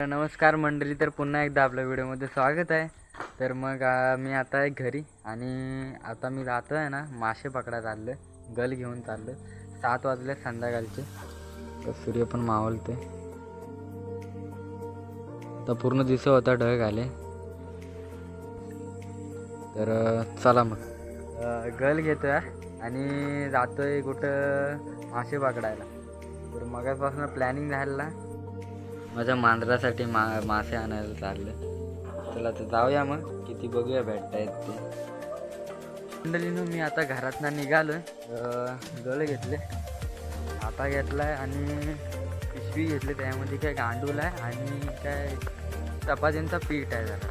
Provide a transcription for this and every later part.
नमस्कार मंडळी तर पुन्हा एकदा आपल्या व्हिडिओमध्ये स्वागत आहे. तर मग मी आता आहे घरी आणि आता मी जातो आहे ना मासे पकडायला चाललो आहे गल घेऊन चाललो सात वाजले संध्याकाळचे. तर सूर्य पण मावलते तर पूर्ण दिवस होता ढग आले. तर चला मग. गल गल घेतोय आणि जातोय कुठं मासे पकडायला. तर मगापासून प्लॅनिंग झालेला. माझ्या मांजरासाठी मा मासे आणायला चालले. चला तर जाऊया मग. किती बघूया भेटतायत ते. मंडळीनं मी आता घरातनं निघालो गळ घेतले. आता घेतलाय आणि पिशवी घेतली. त्यामध्ये काय गांडूल आहे आणि काय चपातींचा पीठ आहे जरा.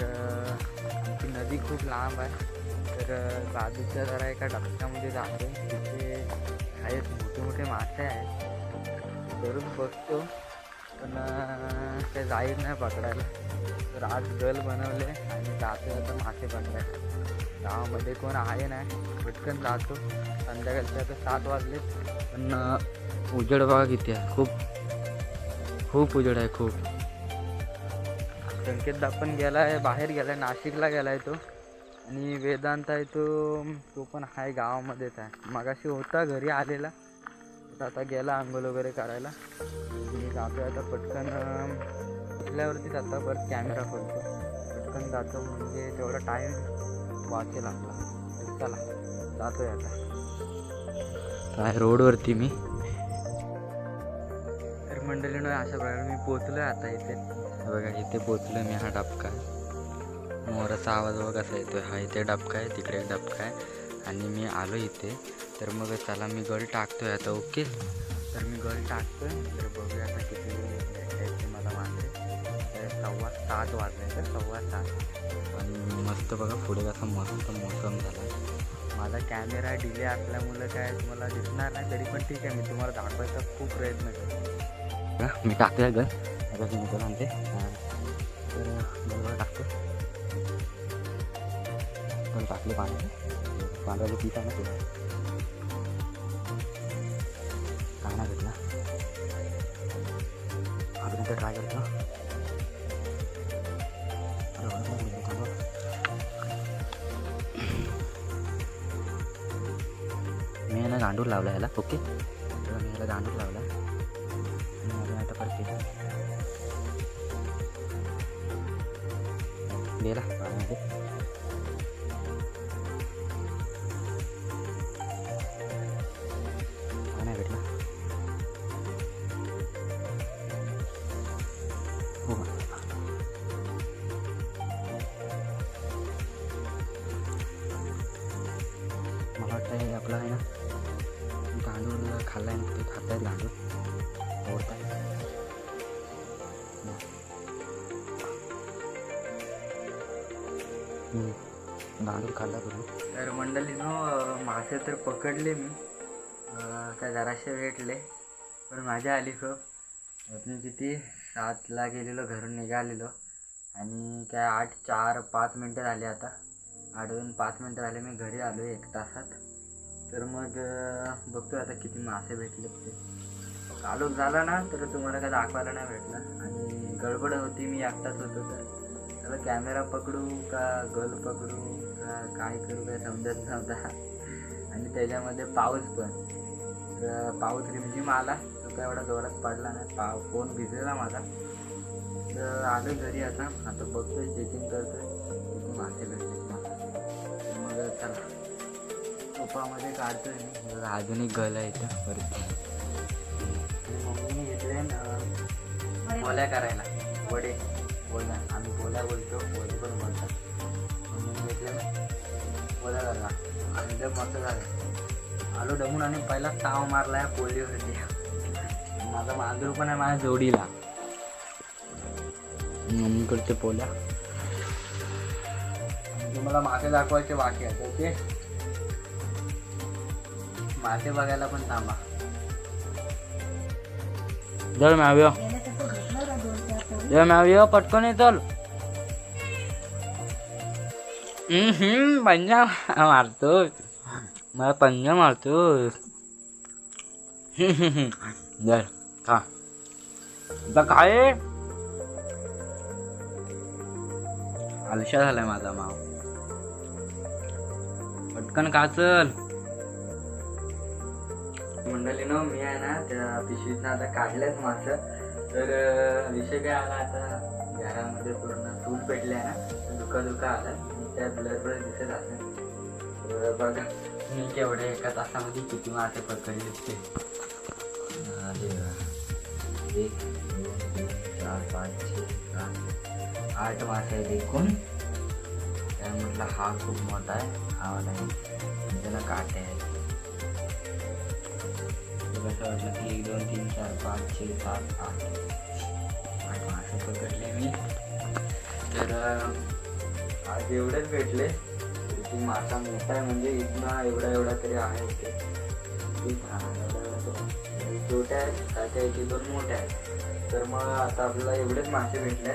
तर आमची नदी खूप लांब आहे. तर बाजूच्या जरा एका डबक्यामध्ये जातो तिथे आहेत मोठे मोठे मासे आहेत. करून बघतो. पण ते जाईल नाही पकडायला. तर आज गल बनवले आणि जातो आता मासे पकडायला. गावामध्ये कोण आहे नाही पटकन जातो. संध्याकाळचे आता सात वाजले पण उजेड बघा किती आहे. खूप खूप उजेड आहे खूप. संकेतदा पण गेला आहे बाहेर गेला आहे नाशिकला गेला आहे तो. आणि वेदांत आहे तो तो पण आहे गावामध्येच आहे. मगाशी होता घरी आलेला. तर आता गेला आंघोळ वगैरे करायला. मी जातो आता पटकन अं, उठल्यावरतीच आता परत कॅमेरा खोलतो पटकन जातो म्हणजे तेवढा टाईम वाचेल आपला चला जातोय आता. काय रोडवरती मी? तर मंडळीनं अशा प्रकारे मी पोचलो आता इथे. बघा इथे पोचलो मी हा डबका. मोराचा आवाज बघा कसा येतोय. हा इथे डबका आहे तिकडे एक डबका आहे. आणि मी आलो इथे. तर मग चला मी गळ टाकतोय आता ओके? तर मी गळ टाकतोय. तर बघूया आता किती भेटायचे मला मांजरे तर सव्वा सात वाजले तर सव्वा सात. पण मस्त बघा पुढे कसा मस्त मोसम झाला. माझा कॅमेरा डिले असल्यामुळं काय तुम्हाला दिसणार नाही तरी पण ठीक आहे मी तुम्हाला दाखवायचा खूप प्रयत्न करतो. मी टाकतोय घर आता मी गळ आणते हां. तर गळ टाकतो गळ टाकले पाणी. पांढऱ्याला पीठ आहे ना तुला चांगला भेटला अजून एकदा ट्राय करतो मी याला गांडूर लावला ह्याला ओके तर मी याला गांडूर लावला आणि अजून आता परत केलं गेला मला वाटतं हे आपलं आहे ना. तांदूळ खाल्ला आहे ना ते खात आहे तांदूळ आवडत. आहे तांदूळ खाल्ला तुम्ही? तर मंडळीनो हो, मासे तर पकडले मी. त्या काय जराशे भेटले. पण मजा आली खूप मी किती? सातला गेलेलो घरून निघालेलो. आणि काय आठ चार पाच मिनटं झाले आता. आठवून पाच मिनटं झाले मी घरी आलो एक तासात. तर मग बघतो आता किती मासे भेटले ते. आलो झाला ना तर तुम्हाला काय दाखवायला नाही भेटलं आणि गडबड होती मी एकटाच होतो तर. त्याला कॅमेरा पकडू का गल पकडू का काय करू काय समजत नव्हता. आणि त्याच्यामध्ये पाऊस पण. तर पाऊस रिमझिम आला तो काय एवढा जोरात पडला नाही. पाव फोन भिजलेला माझा. तर आलो घरी आता. आता बघतोय चेकिंग करतोय. किती मासे भेटले सोपामध्ये काढतोय अजून एक गल आहे मम्मीने घेतले न, पोळ्या करायला. वडे. पोळ्या आम्ही पोळ्या बोलतो. वडे पण बोलतात. मम्मीने घेतले पोळ्या करायला. आणि एकदम मस्त झालं. आलो डमून आणि पहिला ताव मारलाय पोळीवरती माझा मांजरू पण आहे माझ्या जोडीला. मम्मीकडचे पोल्या. तुम्हाला मासे दाखवायचे बाकी आहेत ओके? मासे बघायला पण थांबा. जर मॅव्य. जर मॅव्य पटकन ये चल. पंजा मारतो मला पंजा मारतो जर खा. काय? आलशा झालाय माझा माव. पटकन का चल. काचल मंडळीनं मी आहे ना त्या पिशवीतनं आता काढल्यात मासं तर विषय काय आला आता? घरामध्ये पूर्ण चूल पेटले आहे ना तर दुखा दुखा आला त्या ब्लर दिसत असेल तर बघा मी केवढे एका तासामध्ये किती मासे पकडले ते एक दोन चार पाच छे सात आठ मासे आहेत एकूण. त्यामधला हा खूप मोठा आहे. हा वाला त्याला काटे आहेत वाटलं की एक दोन तीन चार पाच छे सात आठ. आठ मासे पकडले मी. तर आज एवढेच भेटले. की मासा मोठा आहे म्हणजे इथना एवढा एवढा तरी आहे ते. ठीक छोट्या आहेत काय काय दोन मोठ्या आहेत. तर मग आता आपल्याला एवढेच मासे भेटले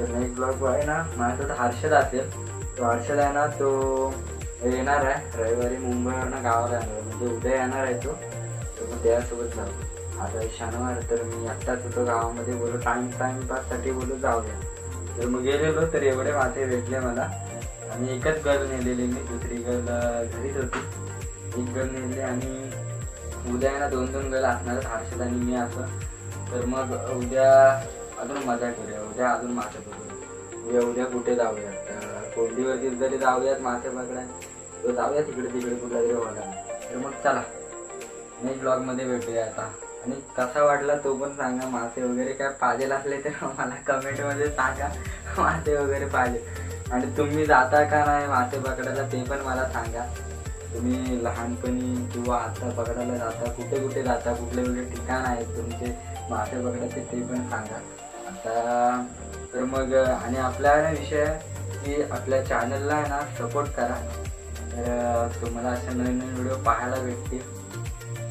तर नेक्स्ट ब्लॉग आहे ना माझ्यासोबत हर्षद असेल. तो हर्षद आहे ना तो येणार आहे. रविवारी मुंबईवरनं गावाला येणार आहे. म्हणजे उद्या येणार आहे तो. तर मग त्यासोबत जाऊ. आता शनिवार तर मी आत्ताच होतो गावामध्ये बोलू. टाईम टाइमपाससाठी बोलू जाऊया तर मग गेलेलो तर एवढे मासे भेटले मला. आणि एकच गर्ल नेलेली मी दुसरी गर्ल घरीच होती. एक गर्ल नेली आणि उद्या ना दोन दोन गर्ल असणार हर्षद आणि मी असं. तर मग उद्या अजून मजा करूया. उद्या अजून मासे पकडू उद्या उद्या कुठे जाऊया तर कोंडीवरती जरी जाऊयात मासे पकडायला. जाऊया तिकडे तिकडे कुठला तरी वाटायला तर मग चला नेक्स्ट ब्लॉगमध्ये भेटूया आता. आणि कसा वाटला तो पण सांगा. मासे वगैरे काय पाहिजे असले तर मला कमेंटमध्ये सांगा. मासे वगैरे पाहिजे आणि तुम्ही जाता का नाही मासे पकडायला ते पण मला सांगा. तुम्ही लहानपणी किंवा आता पकडायला जाता कुठे कुठे जाता कुठले कुठले ठिकाण आहेत तुमचे मासे पकडायचे ते पण सांगा. आता तर मग आणि आपला आहे ना विषय आहे की आपल्या चॅनलला आहे ना सपोर्ट करा. तर तुम्हाला असे नवीन नवीन व्हिडिओ पाहायला भेटतील.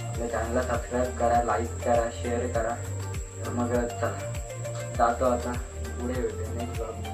आपल्या चॅनलला सबस्क्राईब करा लाईक करा शेअर करा. तर मग चला. जातो आता. पुढे भेटूया. Next blog